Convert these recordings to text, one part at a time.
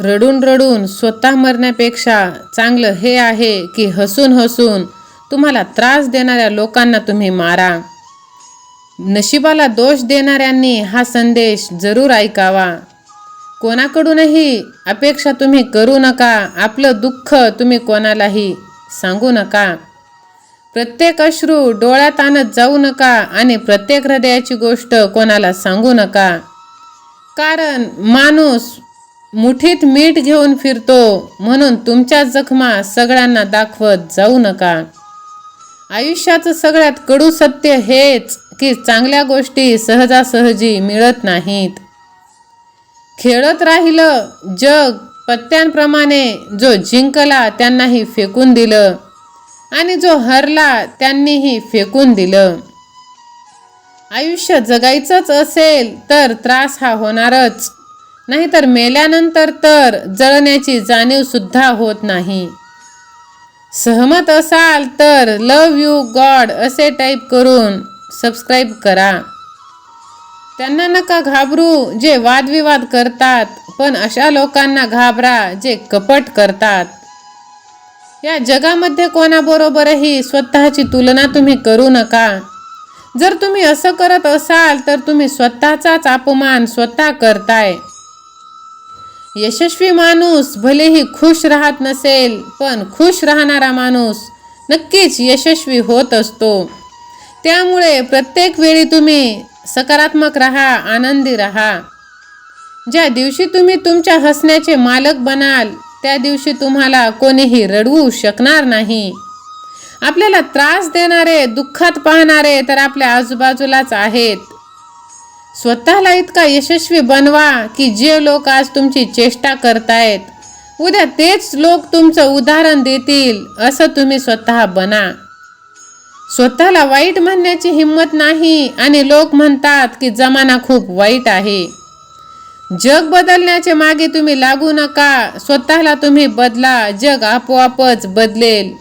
रडून रडून स्वतः मरण्यापेक्षा चांगलं हे आहे की हसून हसून तुम्हाला त्रास देणाऱ्या लोकांना तुम्ही मारा. नशिबाला दोष देणाऱ्यांनी हा संदेश जरूर ऐकावा. कोणाकडूनही अपेक्षा तुम्ही करू नका आपलं दुःख तुम्ही कोणालाही सांगू नका. प्रत्येक अश्रू डोळ्यात आणत जाऊ नका आणि प्रत्येक हृदयाची गोष्ट कोणाला सांगू नका. कारण माणूस मुठीत मीठ घेऊन फिरतो म्हणून तुमच्या जखमा सगळ्यांना दाखवत जाऊ नका. आयुष्याचं सगळ्यात कडू सत्य हेच की चांगल्या गोष्टी सहजासहजी मिळत नाहीत. खेळत राहिलं जग पत्त्यांप्रमाणे जो जिंकला त्यांनाही फेकून दिलं आणि जो हरला त्यांनीही फेकून दिलं. आयुष्य जगायचंच असेल तर त्रास हा होणारच. नाहीतर मेल्यानंतर तर जळण्याची जाणीव सुद्धा होत नाही. सहमत असाल तर लव यू गॉड असे टाईप करून सबस्क्राईब करा. त्यांना नका घाबरू जे वादविवाद करतात पण अशा लोकांना घाबरा जे कपट करतात. या जगामध्ये कोणाबरोबरही स्वतःची तुलना तुम्ही करू नका. जर तुम्ही असं करत असाल तर तुम्ही स्वतःचाच अपमान स्वतः करताय. यशस्वी माणूस भलेही खुश राहत नसेल पण खुश राहणारा माणूस नक्कीच यशस्वी होत असतो. त्यामुळे प्रत्येक वेळी तुम्ही सकारात्मक राहा आनंदी राहा. ज्या दिवशी तुम्ही तुमच्या हसण्याचे मालक बनाल त्या दिवशी तुम्हाला कोणीही रडवू शकणार नाही. आपल्याला त्रास देणारे दुःखात पाहणारे तर आपल्या आजूबाजूलाच आहेत. स्वतःला इतका यशस्वी बनवा की जे लोक आज तुमची चेष्टा करतायत उद्या तेच लोक तुमचं उदाहरण देतील असं तुम्ही स्वतः बना. स्वतःला वाईट म्हणण्याची हिंमत नाही आणि लोक म्हणतात की जमाना खूप वाईट आहे. जग बदलण्याचे मागे तुम्ही लागू नका स्वतःला तुम्ही बदला जग आपोआपच बदलेल.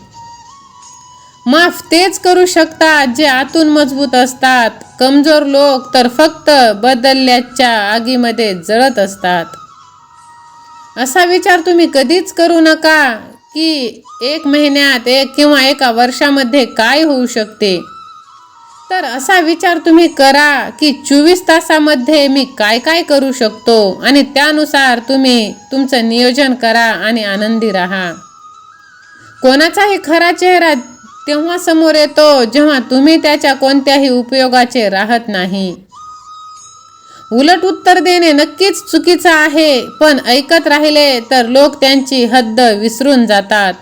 माफ तेच करू शकतात जे आतून मजबूत असतात. कमजोर लोक तर फक्त बदलल्याच्या आगीमध्ये जळत असतात. असा विचार तुम्ही कधीच करू नका की एक महिन्यात एक किंवा एका वर्षामध्ये काय होऊ शकते. तर असा विचार तुम्ही करा की चोवीस तासामध्ये मी काय काय करू शकतो आणि त्यानुसार तुम्ही तुमचं नियोजन करा आणि आनंदी राहा. कोणाचाही खरा चेहरा तेव्हा समोर येतो जेव्हा तुम्ही त्याच्या कोणत्याही उपयोगाचे राहत नाही. उलट उत्तर देणे नक्कीच चुकीचं आहे पण ऐकत राहिले तर लोक त्यांची हद्द विसरून जातात.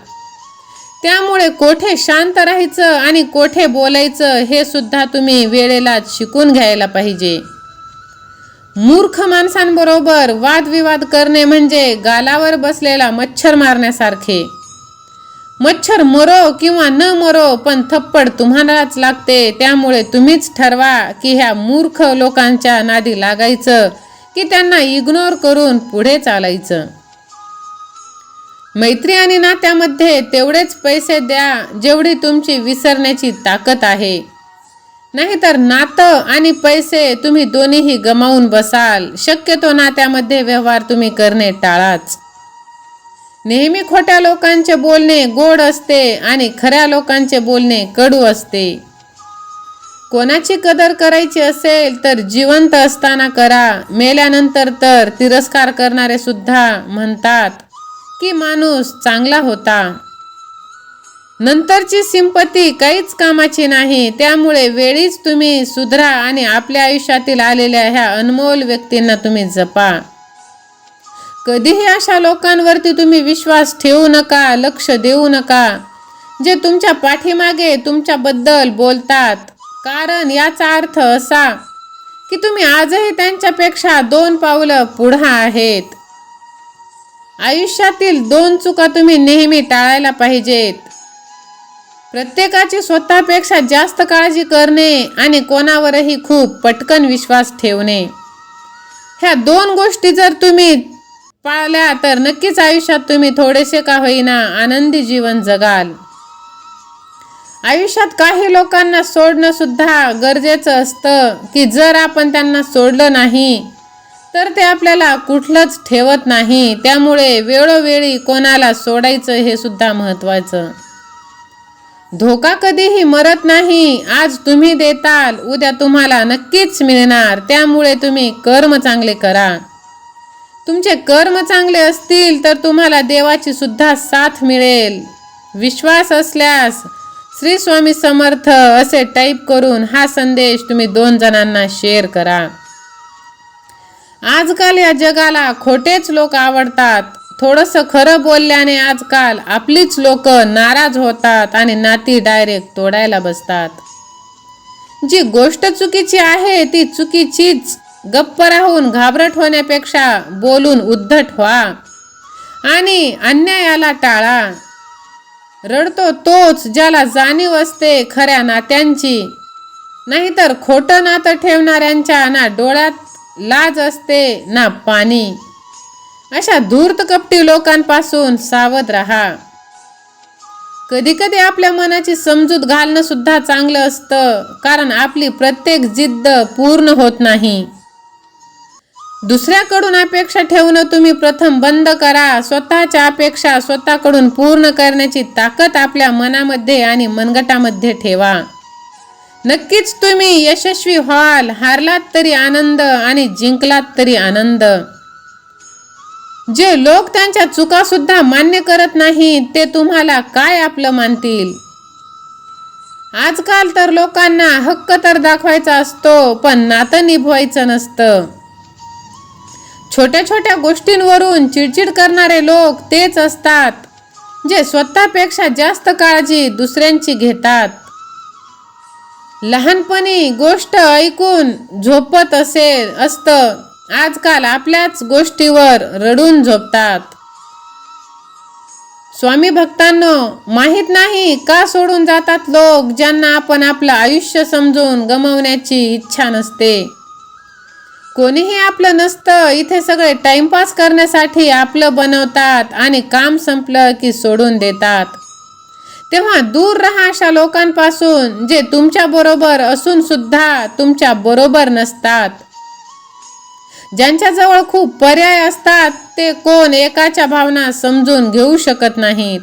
त्यामुळे कोठे शांत राहायचं आणि कोठे बोलायचं हे सुद्धा तुम्ही वेळेलाच शिकून घ्यायला पाहिजे. मूर्ख माणसांबरोबर वादविवाद करणे म्हणजे गालावर बसलेला मच्छर मारण्यासारखे. मच्छर मरो किंवा न मरो पण थप्पड तुम्हालाच लागते. त्यामुळे तुम्हीच ठरवा की ह्या मूर्ख लोकांच्या नादी लागायचं की त्यांना इग्नोर करून पुढे चालायचं. मैत्री आणि नात्यामध्ये तेवढेच पैसे द्या जेवढी तुमची विसरण्याची ताकद आहे. नाहीतर नातं आणि पैसे तुम्ही दोन्हीही गमावून बसाल. शक्यतो नात्यामध्ये व्यवहार तुम्ही करणे टाळाच. नेहमी खोट्या लोकांचे बोलणे गोड असते आणि खऱ्या लोकांचे बोलणे कडू असते. कोणाची कदर करायची असेल तर जिवंत असताना करा मेल्यानंतर तर तिरस्कार करणारे सुद्धा म्हणतात की माणूस चांगला होता. नंतरची सिंपती काहीच कामाची नाही त्यामुळे वेळीच तुम्ही सुधरा आणि आपल्या आयुष्यातील आलेल्या ह्या अनमोल व्यक्तींना तुम्ही जपा. कधीही अशा लोकांवरती तुम्ही विश्वास ठेवू नका लक्ष देऊ नका जे तुमच्या पाठीमागे तुमच्याबद्दल बोलतात. कारण याचा अर्थ असा की तुम्ही आजही त्यांच्यापेक्षा दोन पावलं पुढं आहेत. आयुष्यातील दोन चुका तुम्ही नेहमी टाळायला पाहिजेत. प्रत्येकाची स्वतःपेक्षा जास्त काळजी करणे आणि कोणावरही खूप पटकन विश्वास ठेवणे. ह्या दोन गोष्टी जर तुम्ही पाळल्या तर नक्कीच आयुष्यात तुम्ही थोडेसे का होईना आनंदी जीवन जगाल. आयुष्यात काही लोकांना सोडणं सुद्धा गरजेचं असतं की जर आपण त्यांना सोडलं नाही तर ते आपल्याला कुठलंच ठेवत नाही. त्यामुळे वेळोवेळी कोणाला सोडायचं हे सुद्धा महत्त्वाचं. धोका कधीही मरत नाही आज तुम्ही देताल उद्या तुम्हाला नक्कीच मिळणार. त्यामुळे तुम्ही कर्म चांगले करा. तुमचे कर्म चांगले असतील तर तुम्हाला देवाची सुद्धा साथ मिळेल. विश्वास असल्यास श्री स्वामी समर्थ असे टाईप करून हा संदेश तुम्ही दोन जणांना शेअर करा. आजकाल या जगाला खोटेच लोक आवडतात. थोडंसं खरं बोलल्याने आजकाल आपलीच लोक नाराज होतात आणि नाती डायरेक्ट तोडायला बसतात. जी गोष्ट चुकीची आहे ती चुकीचीच. गप्प राहून घाबरट होण्यापेक्षा बोलून उद्धट व्हा. आणि अन्यायाला टाळा. रडतो तोच ज्याला जाणीव असते खऱ्या नात्यांची. नाहीतर खोटं नातं ठेवणाऱ्यांच्या ना डोळ्यात लाज असते ना पाणी. अशा धूर्त कपटी लोकांपासून सावध राहा. कधीकधी आपल्या मनाची समजूत घालणं सुद्धा चांगलं असतं कारण आपली प्रत्येक जिद्द पूर्ण होत नाही. दुसऱ्याकडून अपेक्षा ठेवणं तुम्ही प्रथम बंद करा. स्वतःच्या अपेक्षा स्वतःकडून पूर्ण करण्याची ताकद आपल्या मनामध्ये आणि मनगटामध्ये ठेवा. नक्कीच तुम्ही यशस्वी व्हाल हारलात तरी आनंद आणि जिंकलात तरी आनंद. जे लोक त्यांच्या चुका सुद्धा मान्य करत नाहीत ते तुम्हाला काय आपलं मानतील? आजकाल तर लोकांना हक्क तर दाखवायचा असतो पण नातं निभवायचं नसतं. छोट्या छोट्या गोष्टींवरून चिडचिड करणारे लोक तेच असतात जे स्वतःपेक्षा जास्त काळजी दुसऱ्यांची घेतात. लहानपणी गोष्ट ऐकून झोपत असेल असतं. आजकाल आपल्याच गोष्टीवर रडून झोपतात. स्वामी भक्तांनो माहीत नाही का सोडून जातात लोक ज्यांना आपण आपलं आयुष्य समजून गमावण्याची इच्छा नसते. कोणीही आपलं नसतं. इथे सगळे टाइमपास करण्यासाठी आपलं बनवतात आणि काम संपलं की सोडून देतात. तेव्हा दूर राहा अशा लोकांपासून जे तुमच्या बरोबर असून सुद्धा तुमच्या बरोबर नसतात. ज्यांच्याजवळ खूप पर्याय असतात ते कोण एकाच्या भावना समजून घेऊ शकत नाहीत.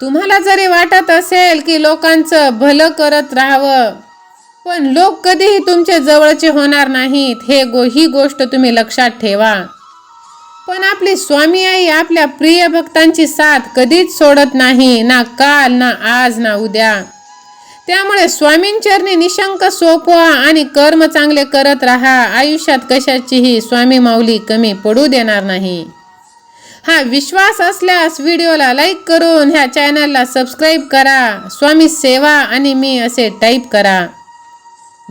तुम्हाला जरी वाटत असेल की लोकांचं भलं करत राहावं पण लोक कधीही तुमचे जवळचे होणार नाहीत. हे गो ही गोष्ट तुम्ही लक्षात ठेवा. पण आपली स्वामी आई आपल्या प्रिय भक्तांची साथ कधीच सोडत नाही. ना काल ना आज ना उद्या. त्यामुळे स्वामींचरणी निशंक सोपवा आणि कर्म चांगले करत राहा. आयुष्यात कशाचीही स्वामी माऊली कमी पडू देणार नाही. हा विश्वास असल्यास व्हिडिओला लाईक करून ह्या चॅनलला सबस्क्राईब करा. स्वामी सेवा आणि मी असे टाईप करा.